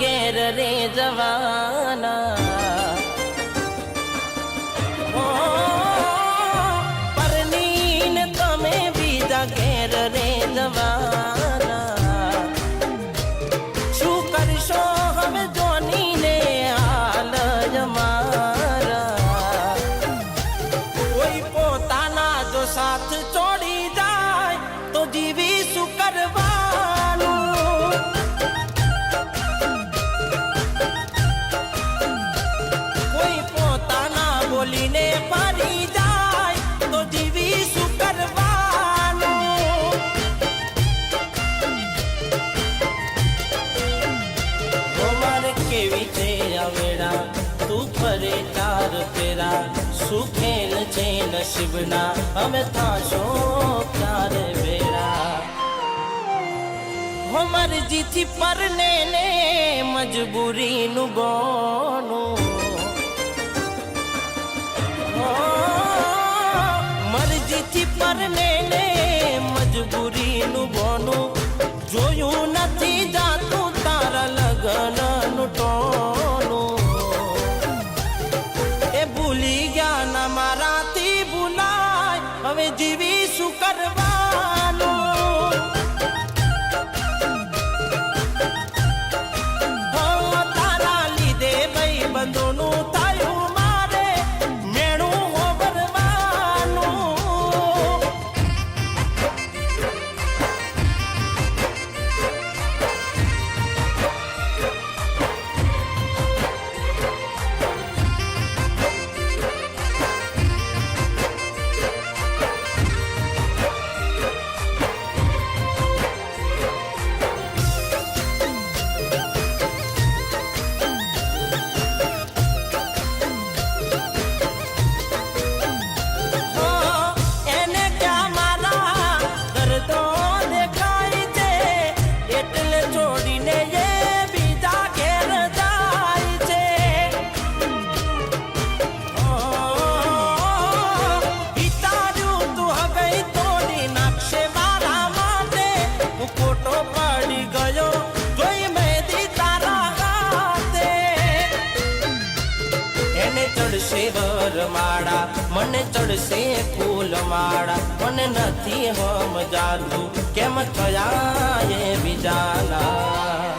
ઘેર રે જવાના. તું ફરે ચાર ફેરા. શું ખેલ છે નસીબના, અમે થાશો ચારે વેળા હો મરજીથી પરને ને મજબૂરીનું ગોનું મરજીથી પરને ને abandono ફૂલ માળા. મને નથી જાદુ કેમ થયા એ બીજાના.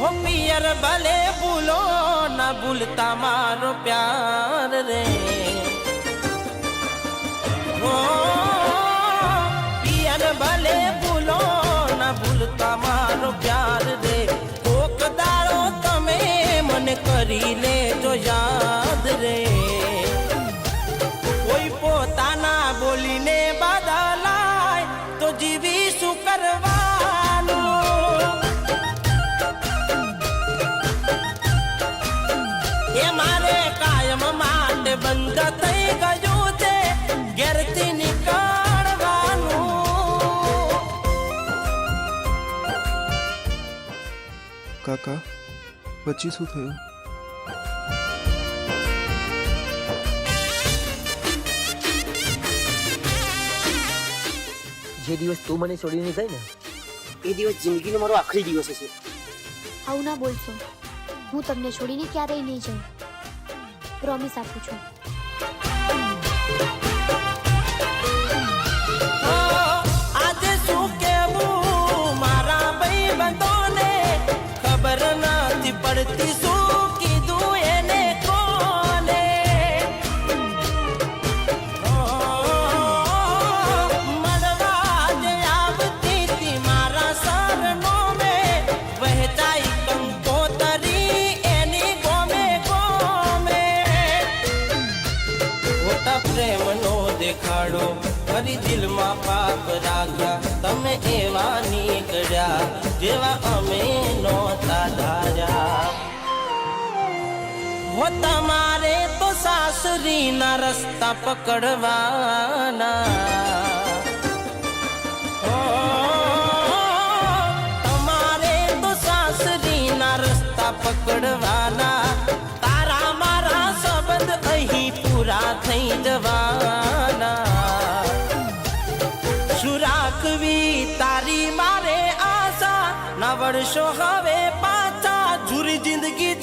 હો પિયર, ભલે ભૂલો ના ભૂલતા મારો પ્યાર રે. હો પિયર, ભલે ભૂલો ના ભૂલતા મારો પ્યાર રે. કોક દાડો તમે મને કરી લેજો યાદ. કાકા પછી શું થયું? જે દિવસ તું મને છોડીને ગઈ ને એ દિવસ જિંદગીનો મારો આખરી દિવસ હશે. આવું ના બોલશો. હું તમને છોડીને ક્યારેય નહીં જાઉં. પ્રોમિસ આપું છું. ખોટા પ્રેમનો દેખાડો. ફરી દિલમાં પાપ રાખ્યા. તમે એવા નીકળ્યા જેવા અમે નોતા ધાર્યા. હો તમારે તો સાસરીના રસ્તા પકડવાના. તારી મારે આશા ના આવડશો હવે પાછા જુરી જિંદગી